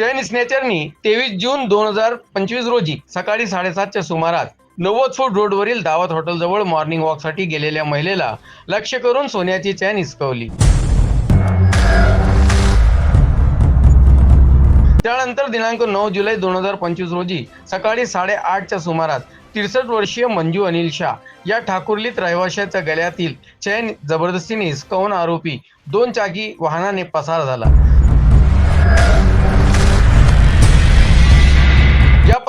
चयन स्नेचरनी तेवीस जून दोन हजार पंचवीस रोजी सकाळी साडेसातच्या सुमारास नव्वद फूट रोडवरील दावत हॉटेलजवळ मॉर्निंग वॉकसाठी गेलेल्या महिलेला लक्ष करून सोन्याची चॅन हिसकवली. त्यानंतर दिनांक नऊ जुलै दोन हजार पंचवीस रोजी सकाळी साडेआठच्या सुमारास तिरसष्ट वर्षीय मंजू अनिल शाह या ठाकुर्लीत रहिवाशाच्या गळ्यातील चैन जबरदस्तीने हिसकावून आरोपी दोन चाकी वाहनाने पसार झाला.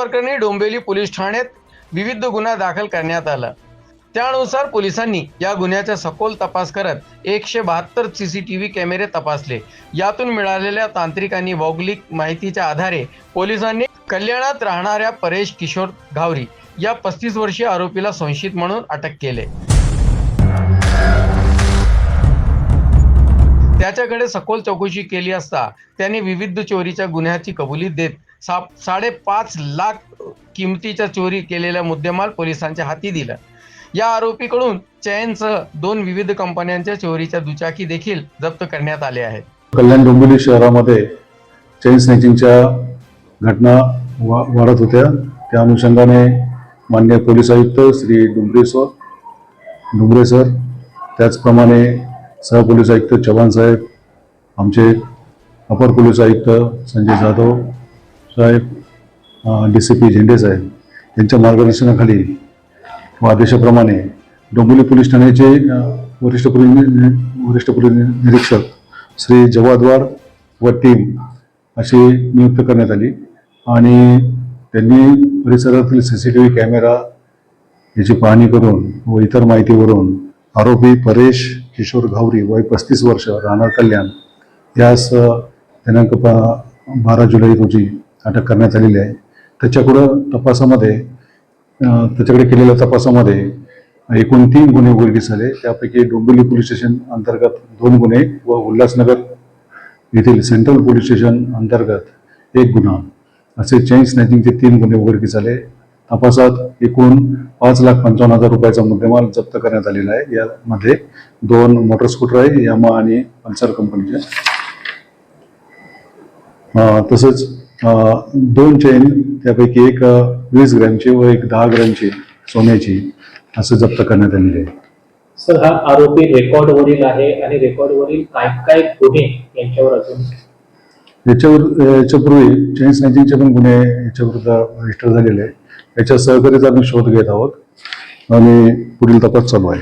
प्रकरणी डोंबिवली पोलीस ठाण्यात विविध गुन्हा दाखल करण्यात आला. त्यानुसार पोलिसांनी या गुन्ह्याचा सखोल तपास करत एकशे बहात्तर सी सी टी व्ही कॅमेरे तपासले. यातून मिळालेल्या तांत्रिक आणि भौगोलिक माहितीच्या आधारे पोलिसांनी कल्याणात राहणाऱ्या परेश किशोर घावरी या पस्तीस वर्षीय आरोपीला संशयित म्हणून अटक केले. त्याच्याकडे सखोल चौकशी केली असता त्याने विविध चोरीच्या गुन्ह्याची कबुली देत सा साडेपाच लाख किमतीच्या चोरी केलेला मुद्देमाल पोलिसांच्या हाती दिला. या आरोपीकडून चैनसह दोन विविध कंपन्यांच्या चोरीच्या दुचाकी देखील जप्त करण्यात आले आहेत. कल्याण डोंबिवली शहरामध्ये चेन स्नॅचिंगच्या घटना वा वाढत होत्या. त्या अनुषंगाने मान्य पोलीस आयुक्त श्री डुंबरे सर डुंबरे सर त्याचप्रमाणे सहपोलीस आयुक्त चव्हाण साहेब आमचे अपर पोलीस आयुक्त संजय जाधव साहेब डी सी पी झेंडे साहेब यांच्या मार्गदर्शनाखाली व आदेशाप्रमाणे डोंबिवली पोलीस ठाण्याचे वरिष्ठ पोलीस वरिष्ठ पोलीस निरीक्षक श्री जवाद्वार व टीम अशी नियुक्त करण्यात आली आणि त्यांनी परिसरातील C C T V camera याची पाहणी करून व इतर माहितीवरून आरोपी परेश किशोर घावरी वय पस्तीस वर्ष राहणार कल्याण. यास दिनांक प बारा जुलै रोजी अटक करण्यात आलेली आहे. त्याच्याकडं तपासामध्ये त्याच्याकडे केलेल्या तपासामध्ये एकूण तीन गुन्हे उघडकीस आले. त्यापैकी डोंबिवली पोलीस स्टेशन अंतर्गत दोन गुन्हे व उल्हासनगर येथील सेंट्रल पोलीस स्टेशन अंतर्गत एक गुन्हा. असे चेन स्नॅचिंगचे तीन गुन्हे उघडकीस आले. तपासात एकूण पाच लाख पंचावन्न हजार रुपयाचा मुद्देमाल जप्त करण्यात आलेला आहे. यामध्ये दोन मोटर स्कूटर आहे यामा आणि पल्सर कंपनीचे. तसंच अं, दोन चेन त्यापैकी एक वीस ग्रॅमची व एक दहा ग्रॅमची सोन्याची असं जप्त करण्यात आलेली आहे. सर हा आरोपी रेकॉर्ड वरील आहे आणि रेकॉर्ड वरील काय काय गुन्हे यांच्यावर अजून याच्यावर याच्यापूर्वी चेन स्नॅचिंगचे पण गुन्हे याच्याविरुद्ध रजिस्टर झालेले आहे याच्या सहकार्याचा आम्ही शोध घेत आहोत आणि पुढील तपास चालू आहे.